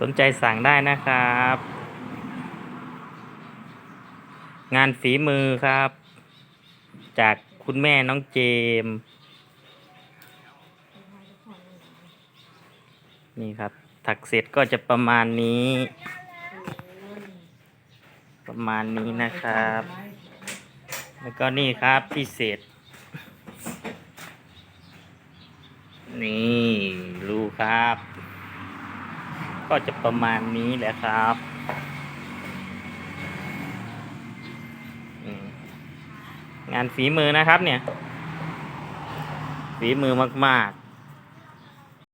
สนใจสั่งได้นะครับ งานฝีมือครับ จากคุณแม่น้องเจมส์นี่ครับ ถักเสร็จก็จะประมาณนี้ ประมาณนี้นะครับ แล้วก็นี่ครับพิเศษ นี่รูครับ ก็จะประมาณนี้แหละครับงานฝีมือนะครับเนี่ย ฝีมือมาก